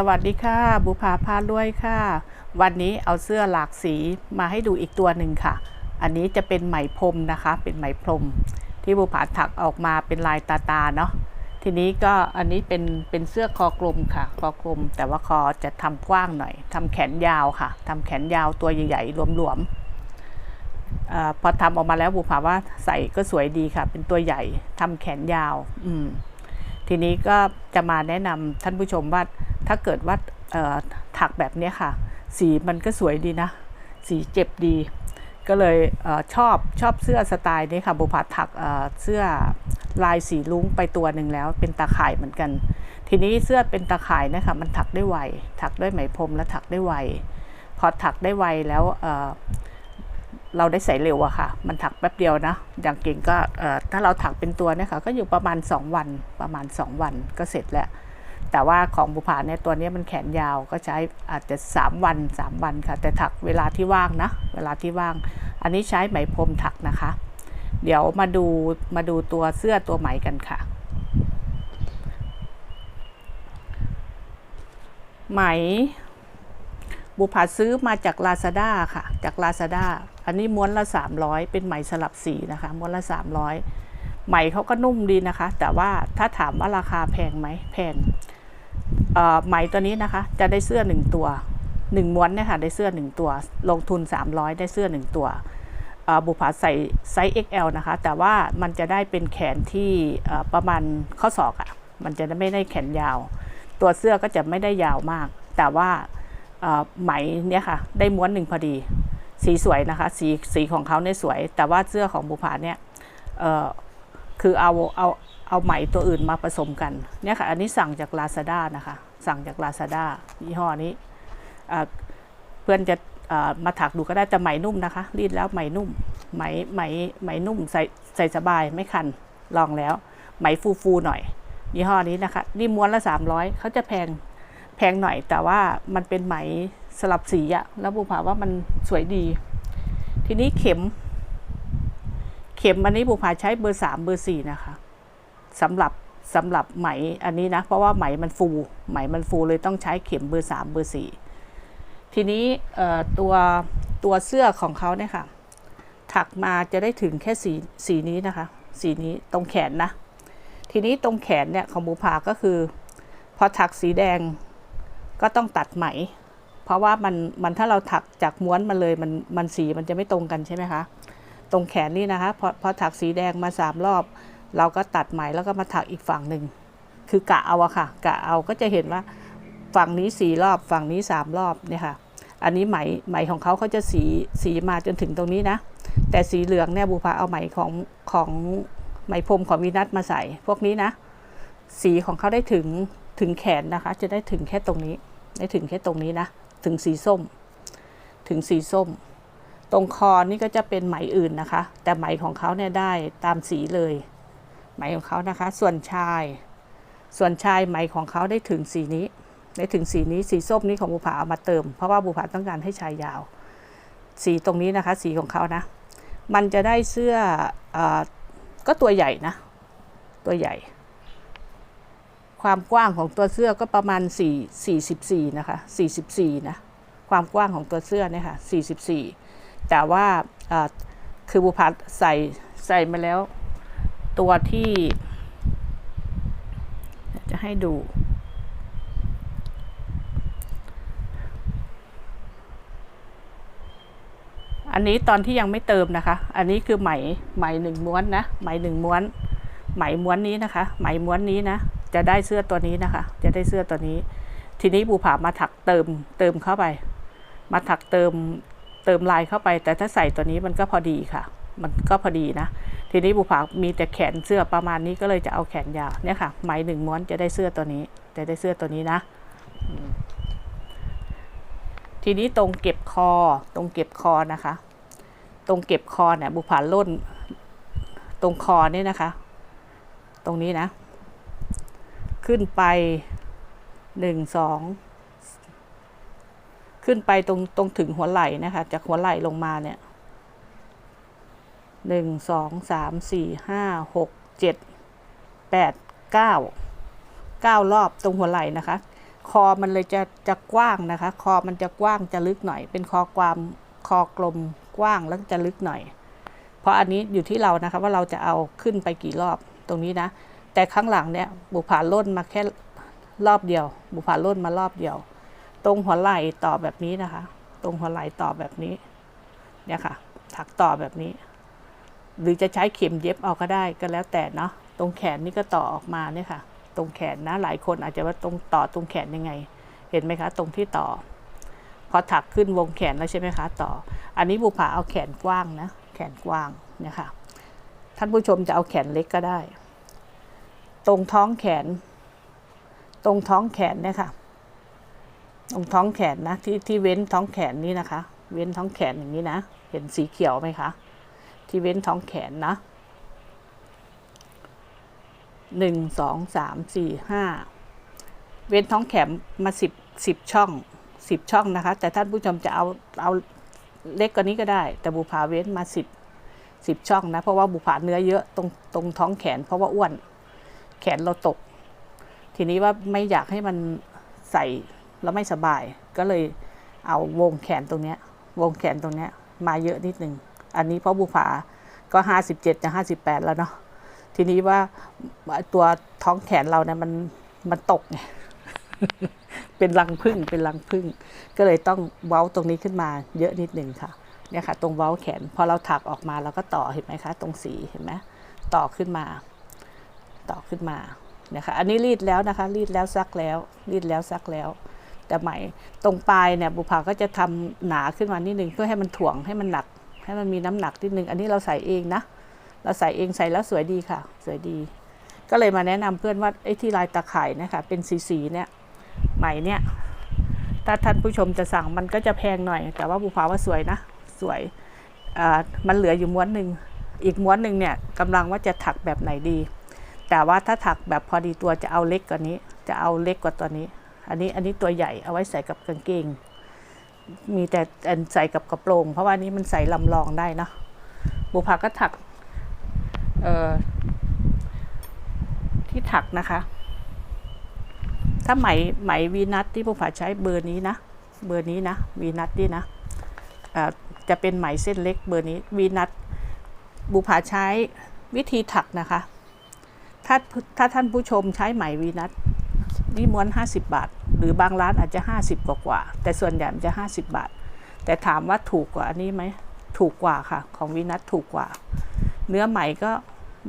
สวัสดีค่ะ บุภาพาด้วยค่ะ วันนี้เอาเสื้อหลากสีมาให้ดูอีกตัวหนึ่งค่ะ อันนี้จะเป็นไหมพรมนะคะ เป็นไหมพรม ที่บุภาถักออกมาเป็นลายตาตาเนาะทีนี้ก็อันนี้เป็นเป็นเสื้อคอกลมค่ะ คอกลม แต่ว่าคอจะทำกว้างหน่อยทำแขนยาวค่ะทำแขนยาวตัวใหญ่ๆหลวมๆอพอทำออกมาแล้วบุภาว่าใส่ก็สวยดีค่ะ เป็นตัวใหญ่ทำแขนยาว อืมทีนี้ก็จะมาแนะนำท่านผู้ชมว่า ถ้าเกิดว่าถักแบบนี้ค่ะ สีมันก็สวยดีนะ สีเจ็บดี ก็เลยเออชอบชอบเสื้อสไตล์นี้ค่ะบุภาถักเเสื้อลายสีลุ้งไปตัวหนึ่งแล้ว เป็นตาข่ายเหมือนกัน ทีนี้เสื้อเป็นตาข่ายนะคะมันถักได้ไวถักด้วยไหมพรมและถักได้ไวพอถักได้ไวแล้วเเราได้ใส่เร็วอะค่ะ มันถักแป๊บเดียวนะ อย่างเก่งก็ถ้าเราถักเป็นตัวเนี่ยค่ะ ก็อยู่ประมาณ 2 วัน ประมาณ 2 วันก็เสร็จแล้ว แต่ว่าของบุภาเนี่ยตัวนี้มันแขนยาวก็ใช้อาจจะ 3 วัน 3 วันค่ะ แต่ถักเวลาที่ว่างนะ เวลาที่ว่าง อันนี้ใช้ไหมพรมถักนะคะ เดี๋ยวมาดูมาดูตัวเสื้อตัวไหมกันค่ะ ไหม บุพาซื้อมาจาก Lazada ค่ะ จาก Lazada อันนี้ม้วนละ 300 เป็นไหมสลับสีนะคะ ม้วนละ 300ไหมเขาก็นุ่มดีนะคะ แต่ว่าถ้าถามว่าราคาแพงไหมแพง ไหมตัวนี้นะคะ จะได้เสื้อ 1 ตัว 1 ม้วนเนี่ยค่ะได้เสื้อ 1 ตัว ลงทุน 300 ได้เสื้อ 1 ตัวบุพาใส่ไซส์ XL นะคะ แต่ว่ามันจะได้เป็นแขนที่ประมาณข้อศอกอะ่ะมันจะไม่ได้แขนยาว ตัวเสื้อก็จะไม่ได้ยาวมาก แต่ว่าไหมเนี่ยค่ะ ได้ม้วนหนึ่งพอดี สีสวยนะคะ สีสีของเขาเนี่ยสวย แต่ว่าเสื้อของบุภาเนี่ยคือเอาเอา เอาไหมตัวอื่นมาผสมกันเนี่ยค่ะอันนี้สั่งจาก Lazada นะคะ สั่งจาก Lazada ยี่ห้อนี้เพื่อนจะมาถักดูก็ได้แต่ไหมนุ่มนะคะ รีดแล้วไหมนุ่มไหมไหมไหมนุ่มใส่ใส่สบายไม่คันลองแล้ว ไหมฟูฟูๆหน่อยยี่ห้อนี้นะคะนี่ม้วนละ 300เขาจะแพงแพงหน่อย แต่ว่ามันเป็นไหมสลับสีอะแล้วบุภาว่ามันสวยดี ทีนี้เข็ม เข็มอันนี้บุภาใช้เบอร์สามเบอร์สี่นะคะ สำหรับสำหรับไหมอันนี้นะ เพราะว่าไหมมันฟูไหมมันฟูเลยต้องใช้เข็มเบอร์สามเบอร์สี่ทีนี้ตัวตัวเสื้อของเขาเนี่ยค่ะ ถักมาจะได้ถึงแค่สีสีนี้นะคะ สีนี้ตรงแขนนะ ทีนี้ตรงแขนเนี่ยของบุภาก็คือ พอถักสีแดงก็ต้องตัดไหม เพราะว่ามันมันถ้าเราถักจากม้วนมาเลยมันมันสีมันจะไม่ตรงกันใช่ไหมคะ ตรงแขนนี่นะคะพอพอถักสีแดงมาสามรอบ เราก็ตัดไหมแล้วก็มาถักอีกฝั่งหนึ่งคือกะเอาอะค่ะกะเอาก็จะเห็นว่าฝั่งนี้สี่รอบฝั่งนี้สามรอบเนี่ยค่ะ อันนี้ไหมไหมของเขาเขาจะสีสีมาจนถึงตรงนี้นะ แต่สีเหลืองเนี่ยบูพาเอาไหมของของไหมพรมของวีนัสมาใส่ พวกนี้นะ สีของเขาได้ถึงถึงแขนนะคะ จะได้ถึงแค่ตรงนี้ ได้ถึงแค่ตรงนี้นะ ถึงสีส้ม ถึงสีส้ม ตรงคอนี่ก็จะเป็นไหมอื่นนะคะ แต่ไหมของเขาเนี่ยได้ตามสีเลย ไหมของเขานะคะ ส่วนชาย ส่วนชายไหมของเขาได้ถึงสีนี้ ได้ถึงสีนี้สีส้มนี้ของบุภาเอามาเติม เพราะว่าบุภาต้องการให้ชายยาว สีตรงนี้นะคะ สีของเขานะ มันจะได้เสื้ออก็ตัวใหญ่นะ ตัวใหญ่ ความกว้างของตัวเสื้อก็ประมาณ 4 44 นะคะ 44 นะ ความกว้างของตัวเสื้อเนี่ยค่ะ 44 แต่ว่าคือบุพัฒใส่ใส่มาแล้ว ตัวที่ จะให้ดู อันนี้ตอนที่ยังไม่เติมนะคะ อันนี้คือไหมไหมหนึ่งม้วนนะ ไหมหนึ่งม้วน ไหมม้วนนี้นะคะ ไหมม้วนนี้นะ จะได้เสื้อตัวนี้นะคะ จะได้เสื้อตัวนี้ ทีนี้บูผามาถักเติมเติมเข้าไป มาถักเติมเติมลายเข้าไป แต่ถ้าใส่ตัวนี้มันก็พอดีค่ะ มันก็พอดีนะ ทีนี้บูผามีแต่แขนเสื้อประมาณนี้ก็เลยจะเอาแขนยาวเนี่ยค่ะไหมหนึ่งม้วนจะได้เสื้อตัวนี้จะได้เสื้อตัวนี้นะ ทีนี้ตรงเก็บคอตรงเก็บคอนะคะ ตรงเก็บคอเนี่ยบุผาล่นตรงคอนี่นะคะ ตรงนี้นะ ขึ้นไปหนึ่งสองขึ้นไปตรงตรงถึงหัวไหล่นะคะ จากหัวไหล่ลงมาเนี่ย หนึ่งสองสามสี่ห้าหกเจ็ดแปดเก้าเก้ารอบตรงหัวไหล่นะคะ คอมันเลยจะจะกว้างนะคะ คอมันจะกว้างจะลึกหน่อย เป็นคอความคอกลมกว้างแล้วจะลึกหน่อย เพราะอันนี้อยู่ที่เรานะคะว่าเราจะเอาขึ้นไปกี่รอบตรงนี้นะ แต่ข้างหลังเนี่ยบุผาล่นมาแค่รอบเดียว บุผาล่นมารอบเดียว ตรงหัวไหล่ต่อแบบนี้นะคะ ตรงหัวไหล่ต่อแบบนี้เนี่ยค่ะถักต่อแบบนี้ หรือจะใช้เข็มเย็บเอาก็ได้ก็แล้วแต่เนาะตรงแขนนี่ก็ต่อออกมาเนี่ยค่ะ ตรงแขนนะหลายคนอาจจะว่าตรงต่อตรงแขนยังไง เห็นไหมคะ ตรงที่ต่อ พอถักขึ้นวงแขนแล้วใช่ไหมคะ ต่อ อันนี้บุผาเอาแขนกว้างนะแขนกว้างเนี่ยค่ะท่านผู้ชมจะเอาแขนเล็กก็ได้ ตรงท้องแขน ตรงท้องแขนเนี่ยค่ะ ตรงท้องแขนนะที่ที่เว้นท้องแขนนี้นะคะ เว้นท้องแขนอย่างนี้นะ เห็นสีเขียวไหมคะ ที่เว้นท้องแขนนะหนึ่งสองสามสี่ห้าเว้นท้องแขนมาสิบสิบช่องสิบช่องนะคะ แต่ท่านผู้ชมจะเอาเอาเล็กกว่านี้ก็ได้ แต่บุผาเว้นมาสิบสิบช่องนะ เพราะว่าบุผาเนื้อเยอะตรงตรงท้องแขน เพราะว่าอ้วนแขนเราตก ทีนี้ว่าไม่อยากให้มันใส่แล้วไม่สบาย ก็เลยเอาวงแขนตรงเนี้ยวงแขนตรงเนี้ยมาเยอะนิดนึง อันนี้พราะบุผาก็ห้าสิบเจ็ดจะห้าสิบแปดแล้วเนาะทีนี้ว่าตัวท้องแขนเราเนี่ยมันมันตกไงเป็นรังพึ่งเป็นรังพึ่ง ก็เลยต้องเว้าตรงนี้ขึ้นมาเยอะนิดหนึ่งค่ะเนี่ยค่ะ ตรงเว้าแขนพอเราถักออกมาเราก็ต่อเห็นไหมคะ ตรงสีเห็นไหมต่อขึ้นมา ต่อขึ้นมาเนี่ยค่ะ อันนี้รีดแล้วนะคะ รีดแล้วซักแล้ว รีดแล้วซักแล้ว แต่ไหมตรงปลายเนี่ยบุภาก็จะทำหนาขึ้นมานิดนึงเพื่อให้มันถ่วงให้มันหนัก ให้มันมีน้ำหนักนิดนึง อันนี้เราใส่เองนะ เราใส่เองใส่แล้วสวยดีค่ะ สวยดี ก็เลยมาแนะนำเพื่อนว่าไอ้ที่ลายตะข่ายนะคะเป็นสีสีเนี่ยไหมเนี่ยถ้าท่านผู้ชมจะสั่งมันก็จะแพงหน่อย แต่ว่าบุภาว่าสวยนะ สวยอ่ามันเหลืออยู่ม้วนหนึ่งอีกม้วนหนึ่งเนี่ยกำลังว่าจะถักแบบไหนดี แต่ว่าถ้าถักแบบพอดีตัวจะเอาเล็กกว่านี้ จะเอาเล็กกว่าตัวนี้ อันนี้อันนี้ตัวใหญ่เอาไว้ใส่กับกางเกง มีแต่อันใส่กับกระโปรง เพราะว่านี้มันใส่ลำลองได้เนอะบุภาก็ถักเอ่อที่ถักนะคะ ถ้าไหมไหมวีนัทที่บุภาใช้เบอร์นี้นะ เบอร์นี้นะวีนัทนี่นะเอ่อจะเป็นไหมเส้นเล็กเบอร์นี้วีนัทบุภาใช้วิธีถักนะคะ ถ้าถ้าท่านผู้ชมใช้ไหมวีนัทนี่ม้วน50บาท หรือบางร้านอาจจะ 50 กว่ากว่า แต่ส่วนใหญ่มันจะ 50 บาท แต่ถามว่าถูกกว่าอันนี้ไหมถูกกว่าค่ะ ของวีนัทถูกกว่า เนื้อไหมก็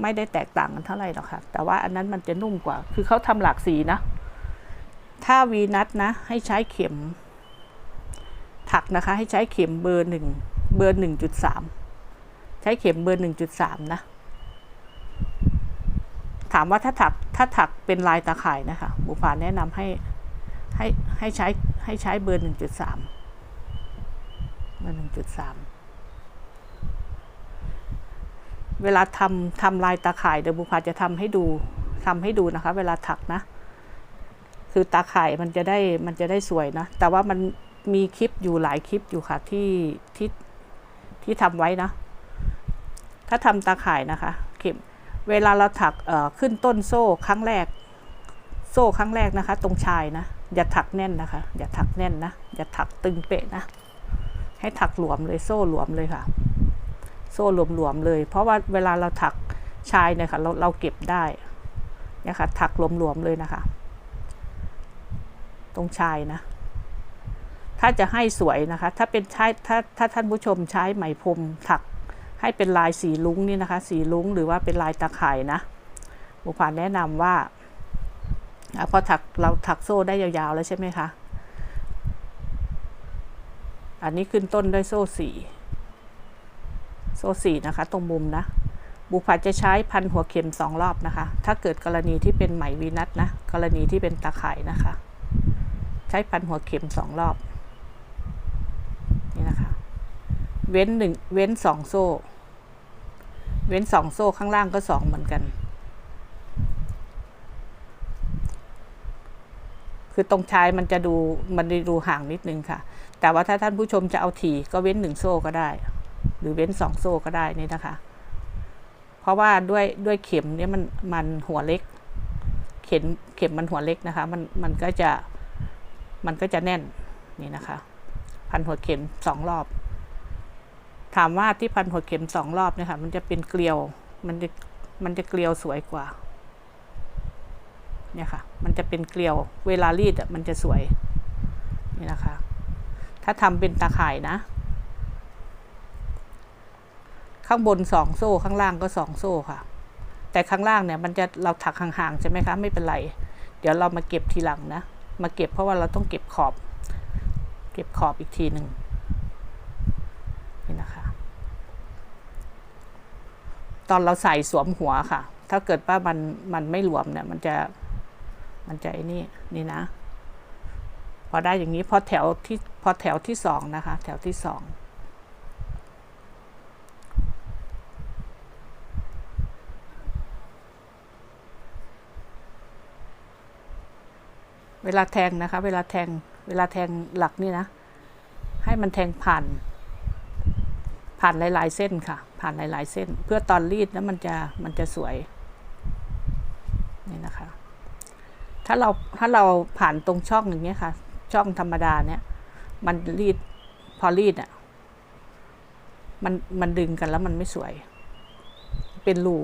ไม่ได้แตกต่างกันเท่าไหร่หรอกค่ะ แต่ว่าอันนั้นมันจะนุ่มกว่า คือเขาทำหลากสีนะ ถ้าวีนัทนะ ให้ใช้เข็ม ถักนะคะ ให้ใช้เข็มเบอร์หนึ่งเบอร์หนึ่งจุดสามใช้เข็มเบอร์หนึ่งจุดสามนะ ถามว่าถ้าถักถ้าถักเป็นลายตาข่ายนะคะบุพาแนะนำให้ ให้ให้ใช้ให้ใช้เบอร์หนึ่งจุดสามเบอร์หนึ่งจุดสามเวลาทำทำลายตาข่ายเดี๋ยวบุพาจะทำให้ดูทำให้ดูนะคะ เวลาถักนะ คือตาข่ายมันจะได้มันจะได้สวยนะ แต่ว่ามันมีคลิปอยู่หลายคลิปอยู่ค่ะที่ที่ที่ทำไว้นะ ถ้าทำตาข่ายนะคะเข็มเวลาเราถักขึ้นต้นโซ่ครั้งแรก โซ่ครั้งแรกนะคะ ตรงชายนะ อย่าถักแน่นนะคะ อย่าถักแน่นนะ อย่าถักตึงเป๊ะนะ ให้ถักหลวมเลยโซ่หลวมเลยค่ะ โซ่หลวมๆเลย เพราะว่าเวลาเราถักชายเนี่ยค่ะเราเราเก็บได้เนี่ยค่ะถักหลวมๆเลยนะคะ ตรงชายนะ ถ้าจะให้สวยนะคะ ถ้าเป็นใช้ถ้าถ้าท่านผู้ชมใช้ไหมพรมถักให้เป็นลายสีลุ้งนี่นะคะ สีลุ้งหรือว่าเป็นลายตะข่ายนะบุพานแนะนำว่า พอถักเราถักโซ่ได้ยาวๆแล้วใช่ไหมคะ อันนี้ขึ้นต้นด้วยโซ่สี่โซ่สี่นะคะ ตรงมุมนะ บุพาจะใช้พันหัวเข็มสองรอบนะคะ ถ้าเกิดกรณีที่เป็นไหมวีนัทนะ กรณีที่เป็นตาข่ายนะคะ ใช้พันหัวเข็มสองรอบ นี่นะคะ เว้นหนึ่งเว้นสองโซ่ เว้นสองโซ่ข้างล่างก็สองเหมือนกัน คือตรงชายมันจะดูมันดูห่างนิดนึงค่ะ แต่ว่าถ้าท่านผู้ชมจะเอาถี่ก็เว้นหนึ่งโซ่ก็ได้ หรือเว้นสองโซ่ก็ได้นี่นะคะ เพราะว่าด้วยด้วยเข็มเนี่ยมันมันหัวเล็ก เข็มเข็มมันหัวเล็กนะคะ มันมันก็จะมันก็จะแน่นนี่นะคะ พันหัวเข็มสองรอบ ถามว่าที่พันหัวเข็มสองรอบเนี่ยค่ะ มันจะเป็นเกลียว มันจะมันจะเกลียวสวยกว่า เนี่ยค่ะ มันจะเป็นเกลียว เวลารีดอะมันจะสวย นี่นะคะ ถ้าทำเป็นตาข่ายนะ ข้างบนสองโซ่ข้างล่างก็สองโซ่ค่ะ แต่ข้างล่างเนี่ยมันจะเราถักห่างๆใช่ไหมคะ ไม่เป็นไร เดี๋ยวเรามาเก็บทีหลังนะ มาเก็บเพราะว่าเราต้องเก็บขอบ เก็บขอบอีกทีหนึ่งนี่นะคะ ตอนเราใส่สวมหัวค่ะ ถ้าเกิดว่ามันมันไม่หลวมเนี่ยมันจะ มันจะไอ้นี่นี่นะ พอได้อย่างนี้พอแถวที่พอแถวที่สองนะคะ แถวที่สองเวลาแทงนะคะ เวลาแทงเวลาแทงหลักนี่นะ ให้มันแทงผ่าน ผ่านหลาย ๆ เส้นค่ะ ผ่านหลาย ๆ เส้น เพื่อตอนรีดแล้วมันจะมันจะสวย นี่นะคะ ถ้าเราถ้าเราผ่านตรงช่องอย่างเงี้ยค่ะ ช่องธรรมดาเนี่ย มันรีดพอรีดอะ มันมันดึงกันแล้วมันไม่สวย เป็นรู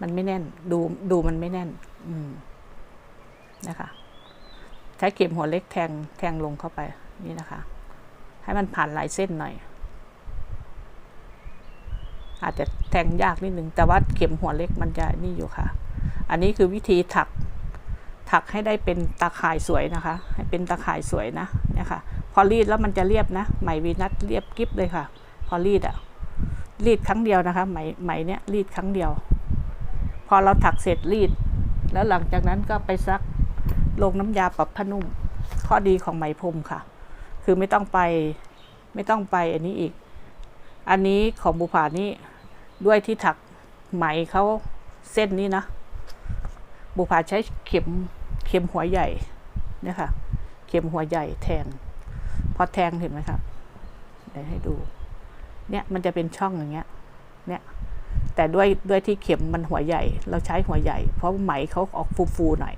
มันไม่แน่น ดูดูมันไม่แน่น อืมนะคะใช้เข็มหัวเล็กแทงแทงลงเข้าไปนี่นะคะ ให้มันผ่านหลายเส้นหน่อย อาจจะแทงยากนิดนึงแต่ว่าเข็มหัวเล็กมันจะนี่อยู่ค่ะ อันนี้คือวิธีถัก ถักให้ได้เป็นตาข่ายสวยนะคะ ให้เป็นตาข่ายสวยนะเนี่ยค่ะ พอรีดแล้วมันจะเรียบนะไหมวีนัทเรียบกิ๊บเลยค่ะ พอรีดอะรีดครั้งเดียวนะคะ ไหมไหมเนี้ยรีดครั้งเดียว พอเราถักเสร็จรีด แล้วหลังจากนั้นก็ไปซักลงน้ำยาปรับผ้านุ่ม ข้อดีของไหมพรมค่ะ คือไม่ต้องไปไม่ต้องไปอันนี้อีก อันนี้ของบุผานี่ด้วยที่ถักไหมเขาเส้นนี้นะบุผาใช้เข็ม เข็มหัวใหญ่เนี่ยค่ะ เข็มหัวใหญ่แทง พอแทงเห็นไหมครับเดี๋ยวให้ดู เนี่ยมันจะเป็นช่องอย่างเงี้ย เนี่ย แต่ด้วยด้วยที่เข็มมันหัวใหญ่ เราใช้หัวใหญ่ เพราะไหมเขาออกฟูๆหน่อย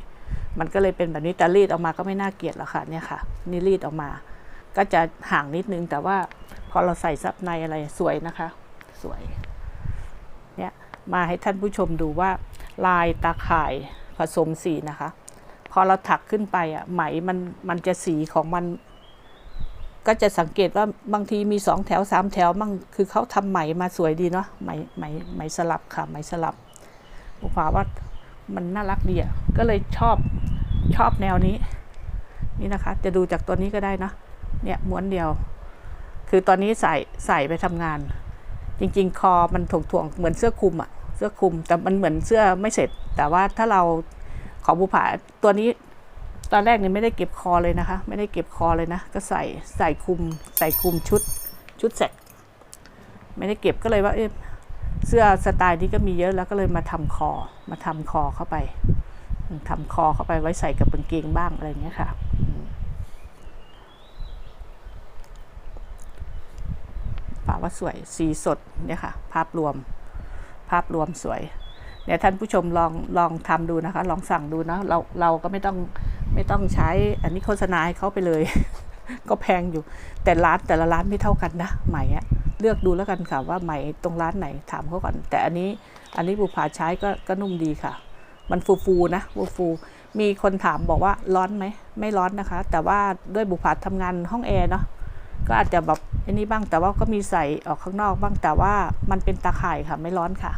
มันก็เลยเป็นแบบนี้แต่รีดออกมาก็ไม่น่าเกลียดหรอกค่ะ เนี่ยค่ะ นี่รีดออกมา ก็จะห่างนิดนึงแต่ว่าพอเราใส่ซับในอะไรสวยนะคะ สวย เนี่ยมาให้ท่านผู้ชมดูว่าลายตาข่ายผสมสีนะคะ พอเราถักขึ้นไปอะไหมมันมันจะสีของมัน ก็จะสังเกตว่าบางทีมีสองแถวสามแถวมั่งคือเขาทำไหมมาสวยดีเนาะไหมไหมไหมสลับค่ะไหมสลับบุพาว่ามันน่ารักดีอะก็เลยชอบชอบแนวนี้ นี่นะคะ จะดูจากตัวนี้ก็ได้นะเนี่ยม้วนเดียว คือตอนนี้ใส่ใส่ไปทำงาน จริง ๆ คอมันถ่วงๆเหมือนเสื้อคลุมอะเสื้อคลุมแต่มันเหมือนเสื้อไม่เสร็จ แต่ว่าถ้าเรา ของบุผาตัวนี้ตอนแรกเนี่ยไม่ได้เก็บคอเลยนะคะ ไม่ได้เก็บคอเลยนะ ก็ใส่ใส่คลุม ใส่คลุมชุดชุดเสร็จไม่ได้เก็บก็เลยว่าเอ๊ะเสื้อสไตล์นี้ก็มีเยอะแล้วก็เลยมาทำคอมาทำคอเข้าไปทำคอเข้าไปไว้ใส่กับกางเกงบ้างอะไรอย่างเงี้ยค่ะป่าว่าสวยสีสดเนี่ยค่ะ ภาพรวม ภาพรวมสวย เนี่ยท่านผู้ชมลองลองทำดูนะคะ ลองสั่งดูนะเราเราก็ไม่ต้องไม่ต้องใช้ อันนี้โฆษณาให้เขาไปเลย ก็แพงอยู่ แต่ร้านแต่ละร้านไม่เท่ากันนะไหมอะเลือกดูแล้วกันค่ะว่าไหมตรงร้านไหนถามเขาก่อน แต่อันนี้อันนี้บุผาใช้ก็ก็นุ่มดีค่ะ มันฟูฟูนะฟูฟูมีคนถามบอกว่าร้อนไหมไม่ร้อนนะคะ แต่ว่าด้วยบุผาทำงานห้องแอร์เนาะก็อาจจะแบบอันนี้บ้างแต่ว่าก็มีใส่ออกข้างนอกบ้างแต่ว่ามันเป็นตาข่ายค่ะไม่ร้อนค่ะ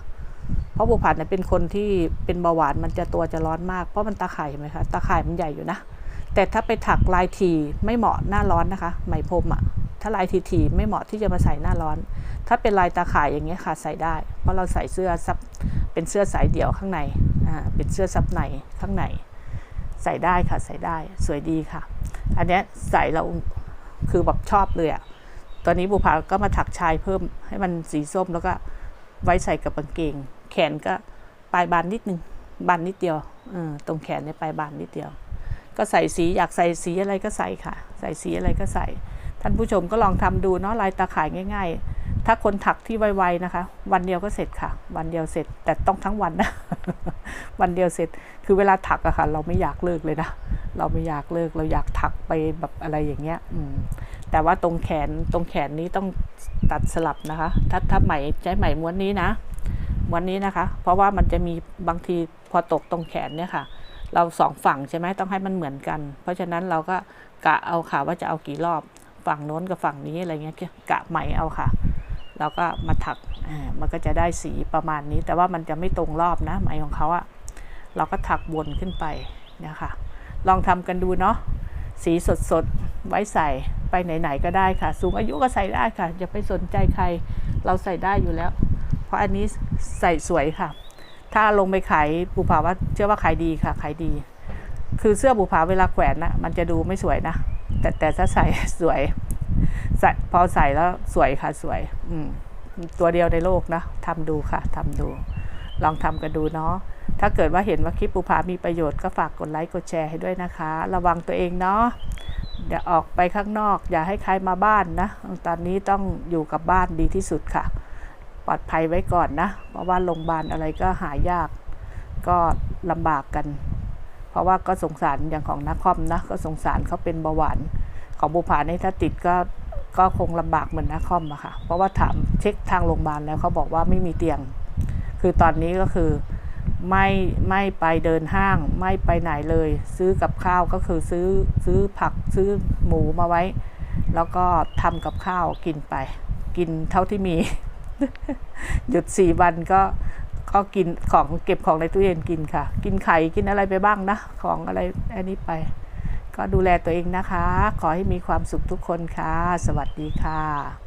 เพราะบุผัดเนี่ยเป็นคนที่เป็นเบาหวานมันจะตัวจะร้อนมากเพราะมันตาข่ายไหมคะตาข่ายมันใหญ่อยู่นะ แต่ถ้าไปถักลายทีไม่เหมาะหน้าร้อนนะคะ ไหมพรมอะ่ะถ้าลายทีทีไม่เหมาะที่จะมาใส่หน้าร้อน ถ้าเป็นลายตาข่ายอย่างเงี้ยค่ะใส่ได้ เพราะเราใส่เสื้อซับเป็นเสื้อสายเดี่ยวข้างในอ่าเป็นเสื้อซับในข้างใน ใส่ได้ค่ะใส่ได้สวยดีค่ะ อันเนี้ยใส่เราคือแบบชอบเลยอะตอนนี้บุภาก็มาถักชายเพิ่มให้มันสีส้มแล้วก็ไว้ใส่กับกางเกง แขนก็ปลายบานนิดนึงบานนิดเดียวตรงแขนเนี่ยปลายบานนิดเดียว ก็ใส่สีอยากใส่สีอะไรก็ใส่ค่ะ ใส่สีอะไรก็ใส่ ท่านผู้ชมก็ลองทำดูเนาะลายตาข่ายง่าย ๆ ถ้าคนถักที่ไวๆนะคะ วันเดียวก็เสร็จค่ะ วันเดียวเสร็จ แต่ต้องทั้งวันนะวันเดียวเสร็จคือเวลาถักอะค่ะ เราไม่อยากเลิกเลยนะเราไม่อยากเลิกเราอยากถักไปแบบอะไรอย่างเงี้ยอืมแต่ว่าตรงแขนตรงแขนนี้ต้องตัดสลับนะคะ ถ้าถ้าไหมใช้ไหมม้วนนี้นะ วันนี้นะคะ เพราะว่ามันจะมีบางทีพอตกตรงแขนเนี่ยค่ะ เราสองฝั่งใช่ไหมต้องให้มันเหมือนกัน เพราะฉะนั้นเราก็กะเอาค่ะว่าจะเอากี่รอบฝั่งโน้นกับฝั่งนี้อะไรเงี้ยกะไหมเอาค่ะ เราก็มาถักมันก็จะได้สีประมาณนี้ แต่ว่ามันจะไม่ตรงรอบนะไหมของเขาอะเราก็ถักวนขึ้นไปเนี่ยค่ะลองทำกันดูเนาะสีสดๆไว้ใส่ไปไหน ๆ ก็ได้ค่ะ สูงอายุก็ใส่ได้ค่ะอย่าไปสนใจใคร เราใส่ได้อยู่แล้ว ราะอันนี้ใส่สวยค่ะ ถ้าลงไปขายบุผาว่าเชื่อว่าขายดีค่ะขายดี คือเสื้อบุผาเวลาแขวนนะมันจะดูไม่สวยนะ แต่แต่ถ้าใส่สวยใส่พอใส่แล้วสวยค่ะสวย อืมตัวเดียวในโลกนะทำดูค่ะทำดู ลองทำกันดูเนาะถ้าเกิดว่าเห็นว่าคลิปปูผามีประโยชน์ก็ฝากกดไลค์กดแชร์ให้ด้วยนะคะ ระวังตัวเองเนาะอย่าออกไปข้างนอก อย่าให้ใครมาบ้านนะ ตอนนี้ต้องอยู่กับบ้านดีที่สุดค่ะ ปลอดภัยไว้ก่อนนะ เพราะว่าโรงพยาบาลอะไรก็หายาก ก็ลำบากกัน เพราะว่าก็สงสารอย่างของนักคอมนะ ก็สงสารเขาเป็นเบาหวาน ของบุผาในถ้าติดก็ก็คงลำบากเหมือนนักคอมอะค่ะ เพราะว่าถามเช็คทางโรงพยาบาลแล้วเขาบอกว่าไม่มีเตียง คือตอนนี้ก็คือไม่ไม่ไปเดินห้างไม่ไปไหนเลย ซื้อกับข้าวก็คือซื้อซื้อผักซื้อหมูมาไว้ แล้วก็ทำกับข้าวกินไป กินเท่าที่มี หยุดสี่วันก็ก็กินของเก็บของในตู้เย็นกินค่ะ กินไข่กินอะไรไปบ้างนะ ของอะไรอันนี้ไป ก็ดูแลตัวเองนะคะ ขอให้มีความสุขทุกคนค่ะ สวัสดีค่ะ